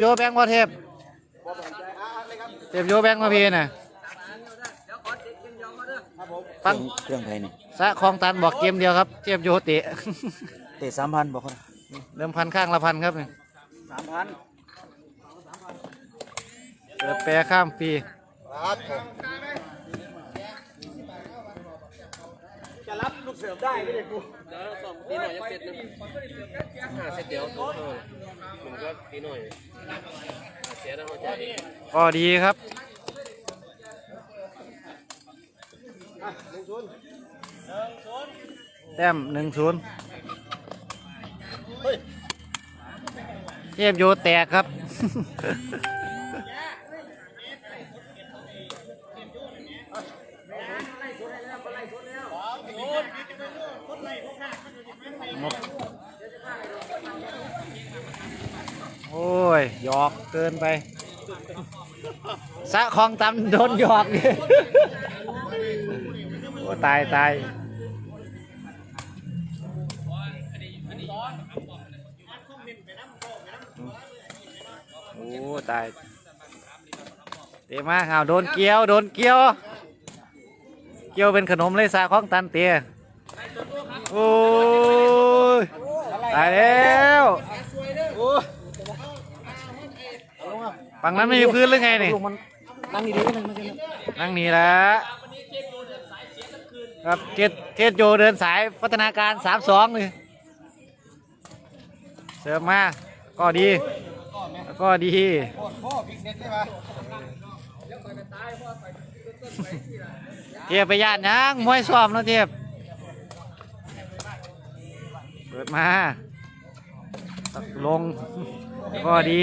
โยแบงค์ว่าเทพเทพโยแบงค์มาพี่น่ะฟังเครื่องไทยนี่สะคลองตันบอกเกมเดียวครับเทพโยเตะเตะสามพันบอกเขาเริ่มพันข้างละพันครับนี่สามพันเปิดแปรข้ามฟรี จะรับลูกเสือได้ไม่ได้กูแล้วสองตีหน่อยยังเสร็จนะหาเสร็จเดี๋ยวตัวเออผมก็ตีหน่อยเสียแล้วหัวใจก็ดีครับแต้มหนึ่งศูนย์เทพโยแตกครับ โอ้ย หยอกเกินไป สะคลองตำโดนหยอกโอ้ตายตายโอ้ตายเตะมากเอาโดนเกี้ยว โดนเกี้ยว เกี้ยวเป็นขนมเลยสะคลองตันเตะโอ้ ยตายแล้วฝั่งนั้นไม่มีพื้นหรือไงนี่ลูกมันนั่งดีๆมันไม่ใช่นั่งนี่แหละครับเทศเทศโยเดินสายพัฒนาการสามสองเลยเสิร์ฟมาก็ดีแล้วก็ดีเทียบไปย่านยังมวยซ้อมแล้วเทียบเปิด มาลงแล้วก็ดี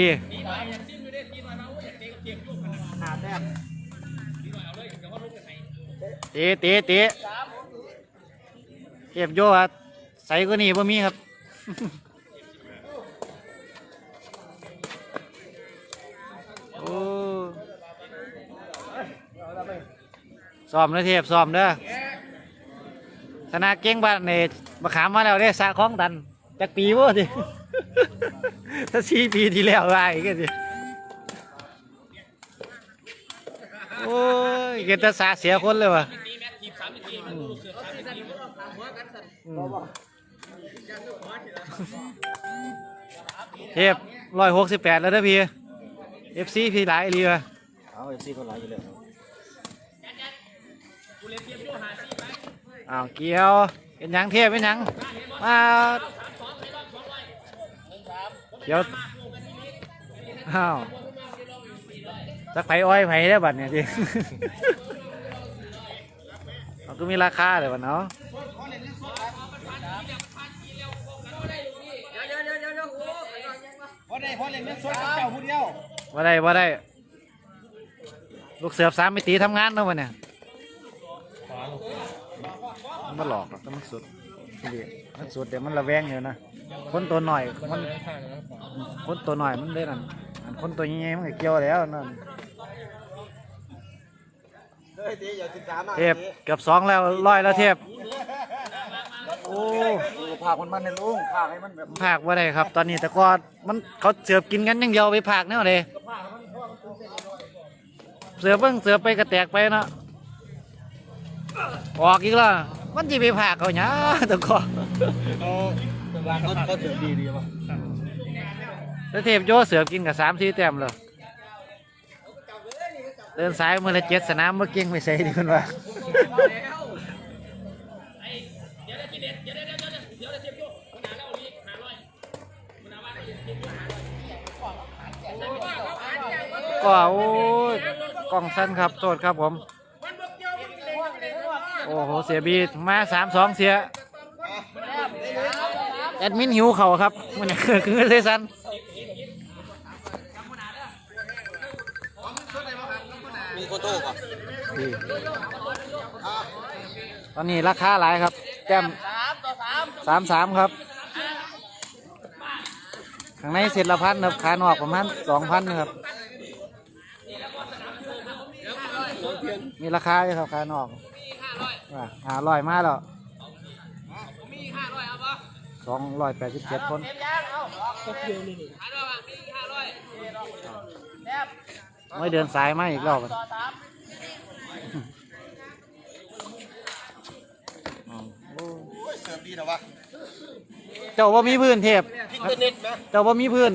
เตะเตะเตะเก็บโยอะใส่ก็นี่บ่มีครับโอ้ซ้อมนะเทพซ้อมเด้อ ธนาเก่งบ้านเนี่ยมาขามมาแล้วเด้สาของตันจากปีบ่ดิถ้าสี่ปีที่แล้วว่าอีกก็ดิโอ้ยเกิดแต่สาเสียคนเลยวะเทพร้อยหกสิบแปดแล้วเด้อพี่เอฟซีพี่หลายเรือเอาเอฟซีเขาหลายอยู่แล้ว อ้าวเกี่ยวเป็นหยังเทพเป็นหยังมาเกี่ยวอ้าวจักไผอ้อยไผได้อบัดเนี่ยจีมันก็มีราคาเลยบัดเนาะพอได้พอเล่นเล่นสดกับเจ้าผู้เดียวว่าได้ว่าได้ ลูกเสือบสามมิติทำงานเนาะวันเนี่ย มันมาหลอกหรอกแต่มันสุดดีมันสุดเดี๋ยวมันระแวงอยู่นะคนตัวหน่อยมันคนตัวหน่อยมันได้นั่นอันคนตัวใหญ่ๆมันก็เกี่ยวแล้วนั่นเฮ้ยตีอย่าติดตามอะเทพเกือบสองแล้วร้อยแล้วเทพโอ้พาคนมันในลุงพาให้มันแบบภาคว่าได้ครับ ตอนนี้แต่ก็มันเขาเสือบกินกันอย่างเดียวไปภาคแน่เลยเสือเบิ่งเสือไปกระแตกไปเนาะ ออกอีกแล้วมันจะไปภาคเขาหนาแตะกอเขาเขาเสือดีดีป่ะแล้วเทพโยเสือบกินกับสามสี่แต้มเลยเดินสายมือละเจ็ดสนามเมื่อกี้ไม่ใส่ดีคนว่าก็โอ้ยกล้องสั้นครับโทษครับผม โอ้โห เสียบีมาสามสองเสีย แอดมินหิวเขาครับมันคือเลยสันมีโคโต้ก่อนดีตอนนี้ราคาหลายครับแก้มสามสามครับ ข้างในเศษละพันครับขานอกประมาณสองพันนะครับ มีราคาอยู่ครับขานอก ว่าหาร้อยมาแล้วสองร้อยแปดสิบเจ็ดคนห้าร้อยมีห้าร้อยไม่เดินสายมาอีกรอบอ๋อโอ้เสิร์ฟดีนะวะเจ้าว่ามีพื้นเทพอินเทอร์เน็ตไหมเจ้าว่ามีพื้น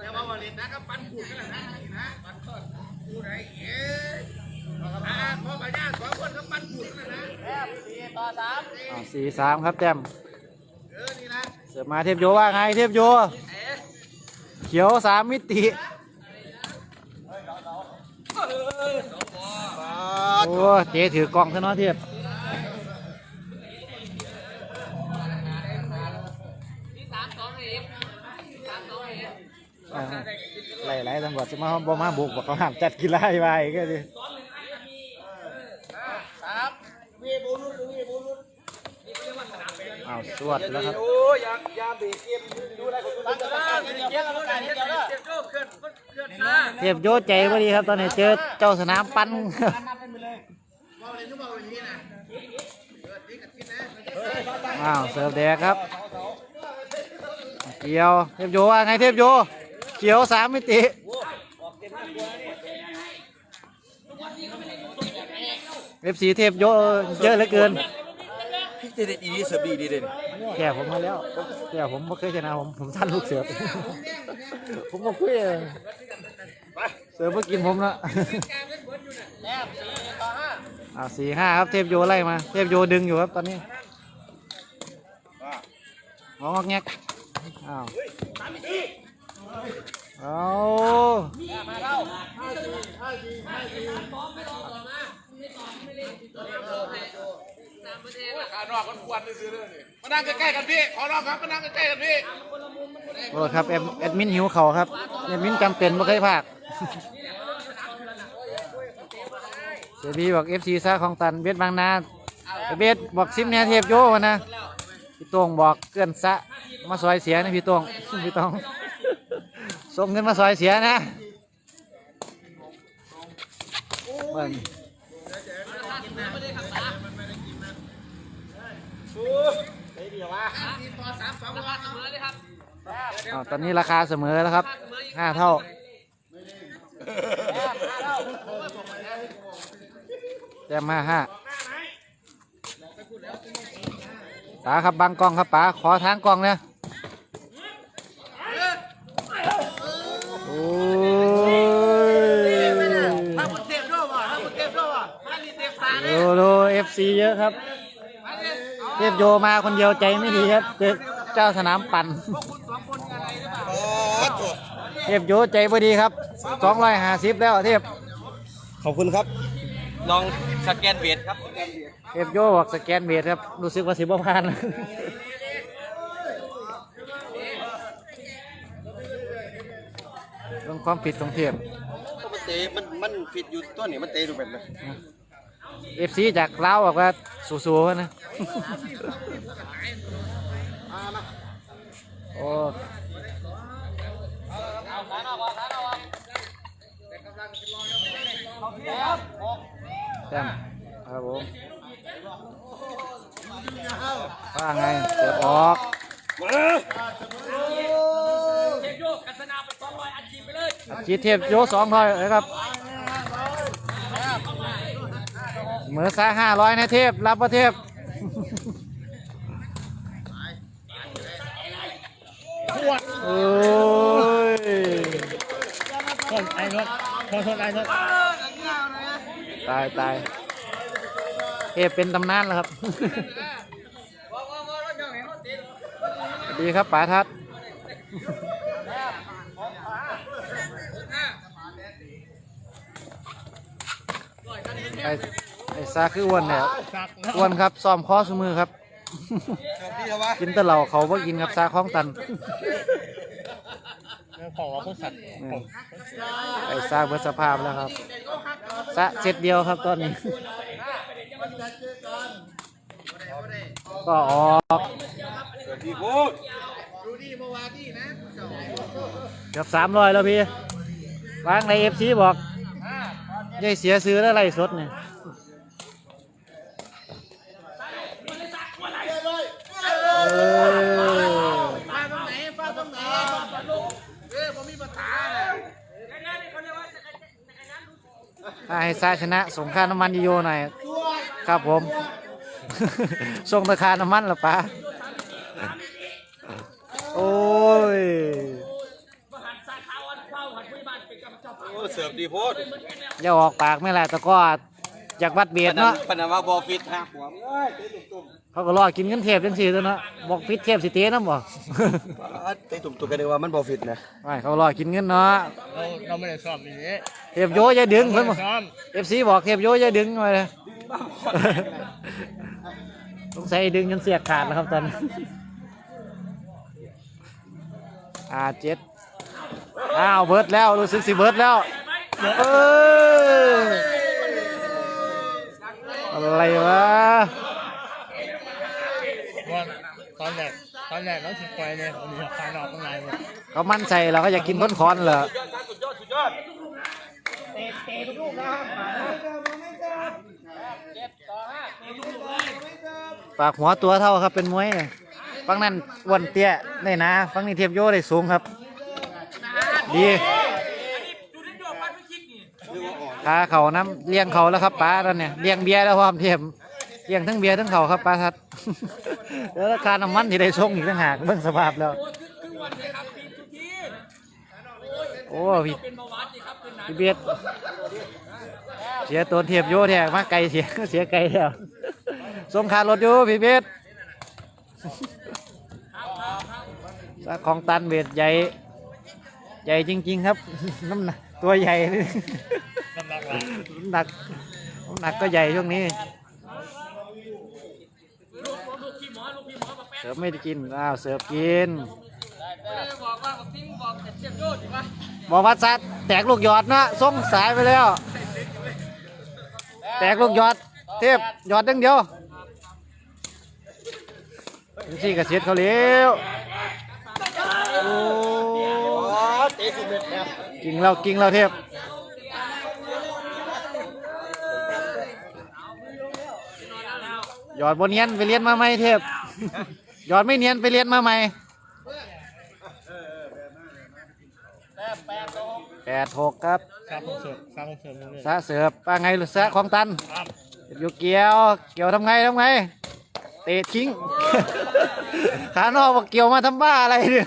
แต่ว่าวันนี้นะครับปั้นขูดกันนะนะปั้นทอดผู้ใดเอ๋อ่า พอมาญาติสองคนก็ปั้นขูดกันนะแอบสี่ต่อสามอ่าสี่สามครับแต้มเออนี่นะเสือมาเทพโยว่าไงเทพโย เขียวสามมิติโอ้เจ๊ถือกล่องซะเนาะเทพอ่าไล่ไล่ตำรวจจะมาบ่มาบุกบอกเขาห้ามจัดกีฬาให้ไว้ก็ดิ สามวีบูรุษวีบูรุษ อ้าวสวดแล้วครับโอ้ยายาเบรกเกมดูได้คนดูได้ก็ได้เดี๋ยวเราการเดี๋ยวเราเดี๋ยวโจ้เคลื่อนเคลื่อนช้าเทพโยใจพอดีครับ ตอนนี้เจอเจ้าสนามปั้นนับเป็นไปเลยบอลเลยนึกบอลอย่างนี้นะเออนี่กันกินนะอ้าวเสิร์ฟแดกครับเขียวเทพโยว่าไงเทพโยเขียวสามมิติเอฟซีเทพโยเยอะเหลือเกิน พี่เด็ดดีเสิร์ฟดีดีเด่นแก่ผมมาแล้วแก่ผมไม่เคยชนะผมผมท่านลูกเสือผมมาคุยเองเสือมากินผมละแอบสี่ต่อห้าอ่าสี่ห้าครับเทพโยไล่มา เทพโยดึงอยู่ครับตอนนี้งอกแงกอ้าวเอา มาเข้ากานอกมันควรซื้อเลยมานั่งใกล้ๆกันพี่ ขอร้องครับมานั่งใกล้ๆกันพี่ โอ้ครับแอดแอดมินหิวเขาวครับแอดมินจำเป็นไม่เคยพลาดเสียบีบอกเอฟซีซ่าของตันเบสบางนาเบสบอกซิมเนี่ยเทพโยมานะพี่โตงบอกเกินซะมาซอยเสียนะพี่โตงพี่โตงส่งเงินมาซอยเสียนะเบิ่ง ต่อสามสองร้อยอ้าวตอนนี้ราคาเสมอแล้วครับ ห้าเท่า แต้มห้าห้าป๋าครับบังกล้องครับป๋าขอทางกล้องเนี่ยโอ้ยถ้าบุญเทพด้วยว่ะถ้าบุญเทพด้วยว่ะถ้าลีเทพสาเลยดูดูเอฟซีเยอะครับมาดิ เทพโยมาคนเดียวใจไม่ดีครับเจอเจ้าสนามปั่นพวกคุณสองคนอะไรหรือเปล่าเทพโยใจพอดีครับสองร้อยห้าสิบแล้วเทพขอบคุณครับ ลองสแกนเวทครับเทพโยบอกสแกนเบสครับรู้สึกว่าสิบผ่านเรื่องความผิดของเทพมันเตะมันมันผิดอยู่ตัวนี้มันเตะดูเป็นไหม เอฟซีจากลาวบอกว่าสู้ๆนะ โอ้แต้มครับผมว่าไงเสือออกอัดฉีดเทพโยสองร้อยเลยครับ เหมือซาห้าร้อยนะเทพ รับประเทพโอ้ยคนไอ้นดคนคนไอ้นดตายตายเทพเป็นตำนานแล้วครับสวัสดีครับป๋าทัศไอ้ ไอ้ซาคืออ้วนเนี่ยอ้วนครับซ้อมคอสมือครับเสิร์ฟดีครับวะกินแต่เหล่าเขาบ่กินครับซาคล้องตันของเราคนสัตว์อืมไอ้ซาเบิดสภาพแล้วครับซะเสร็จเดียวครับตอนนี้ ก็ออกดีพูดเกือบสามร้อยแล้วพี่วางในเอฟซีบอกยายเสียซื้อแล้วไรสดเนี่ย ไให้ซายชนะส่งค่าน้ำมันยูโยหน่อย ครับผม ส่งราคาน้ำมันหรอปะโอ้ยโอ้เสิร์ฟดีโพสอย่าออกปากไม่ไรแต่ก็อยากวัดเบียดเนาะ ปนว่าบอฟิตฮะหัวเอ เขาก็รอกินเงินเทพจังสี่ตัวเนาะบอกฟิตเทพสิเตะน้ำบ่ๆเตะตุ่มตุ่มกันเลยว่ามันบอฟิตนะไม่เขารอกินเงินเนาะเราเราไม่ได้ซ้อมอย่างนี้เทพโยอย่าดึงไม่เพิ่นได้ซ้อมเอฟซีบอกเทพโยอย่าดึงมาเลยสงสัยดึงจนเสียกขาดแล้วครับตอนนี้อ่าเจ็ดอ้าวเบิร์ดแล้วรู้สึกสิเบิร์ดแล้วเอออะไรวะว่า ตอนแรกตอนแรกเราถึงไปเนี่ยวันนี้คานออกข้างในเนี่ยเขามั่นใจเราก็อยากกินค้นคอนเหรอปากหัวตัวเท่าครับเป็นมวยเนี่ยฟังนั้นอ้วนเตี้ยได้นะฟังนี้เทียบโยได้สูงครับ ดีขาเขาน้ำเลี้ยงเขาแล้วครับป้าตอนเนี่ยเลี้ยงเบียร์แล้วความเทียม เลี้ยงทั้งเบียร์ทั้งเขาครับป้าทัด แล้วราคาน้ำมันที่ได้ส่งอีกต่างหากเบิ่งสภาพแล้ว โอ้พี่พี่เบียดเสียตัวเทียบโยแท้มาไกลเสียเสียไกลแล้วส่งคารถอยู่พี่เบียดซาของตันเบียดใหญ่ใหญ่จริง ๆ ครับน้ำหนักตัวใหญ่น้ำหนักลายน้ำหนักน้ำหนั กก็ใหญ่ช่วงนี้เสิร์ฟไม่ได้กิน อ้าว เสิร์ฟกินบอกว่าซัดแตกลูกหยอดเนาะส่งสายไปแล้ว แตกลูกหยอด เทพหยอดดังเดียวนี่กระเสียดเขาเลี้ยวโอ้เตะสุดเม็ดนะกิ่งเรากิ่งเราเทพ หยอดบนเนียนไปเรียนมาไหมเทพหยอดไม่เนียนไปเรียนมาไหมแปดหกครับสร้างคอนเสิร์ตสร้างคอนเสิร์ตเลยสะเสือบว่าไงหรือสะของตันครับอยู่เกี่ยว เกี่ยวทำไงทำไง เตะทิ้ง ขานอกบอกเกี่ยวมาทำบ้าอะไรเนี่ย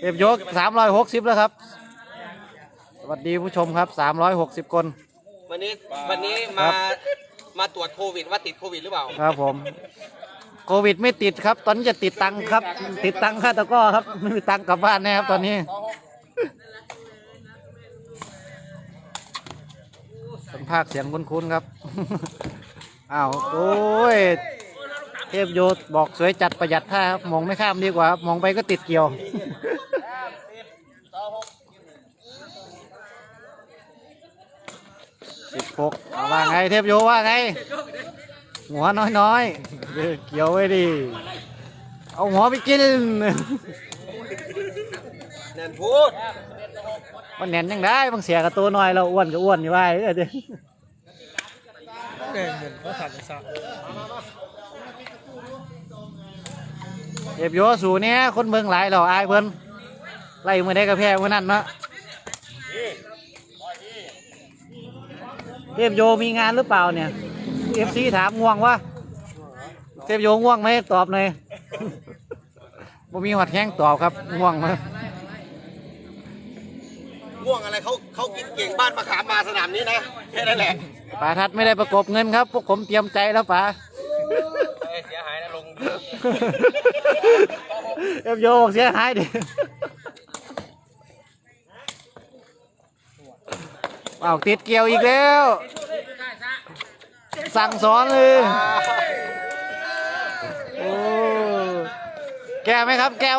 เก็บยกสามร้อยหกสิบแล้วครับ สวัสดีผู้ชมครับสามร้อยหกสิบคน วันนี้วันนี้มา มาตรวจโควิดว่าติดโควิดหรือเปล่า ครับผม โควิดไม่ติดครับ ตอนนี้จะติดตังครับ ติดตังค่าตะก้อครับไม่มีตังกลับบ้านแน่ครับตอนนี้ สัมภาษณ์เสียงคุ้นๆครับ อ้าว โอ้ย เทพโยบอกสวยจัดประหยัดท่าครับมองไม่ข้ามดีกว่าครับมองไปก็ติดเกี่ยวสิบหกเอาว่าไงเทพโยว่าไง หัวน้อยๆเออเกี่ยวไว้ดิเอาหัวไปกินแน่นพูดมันแน่นยังได้บางเสียกับตัวน้อยเราอ้วนก็อ้วนอยู่ว่าเออเด้อ เก่งเหมือนเขาทำในสระเอฟโยสูเนี้ยคนเมืองหลายเราอายเพิ่นไล่มือได้กระแพงมือนั่นเนาะเทพโยมีงานหรือเปล่าเนี่ยเอฟซีถามง่วงวะเทพโยง่วงไหมตอบหน่อยบ่มีหัดแข้งตอบครับง่วงไหมง่วงอะไรเขาเขากินเก่งบ้านมาขามมาสนามนี้นะแค่นั้นแหละป๋าทัดไม่ได้ประกบเงินครับพวกผมเตรียมใจแล้วป๋า เสียหายนะลง เอฟโยบอกเสียหายดิเอาติดเกี่ยวอีกแล้ว สั่งสอนเลยโอ้แกไหมครับ แกวะ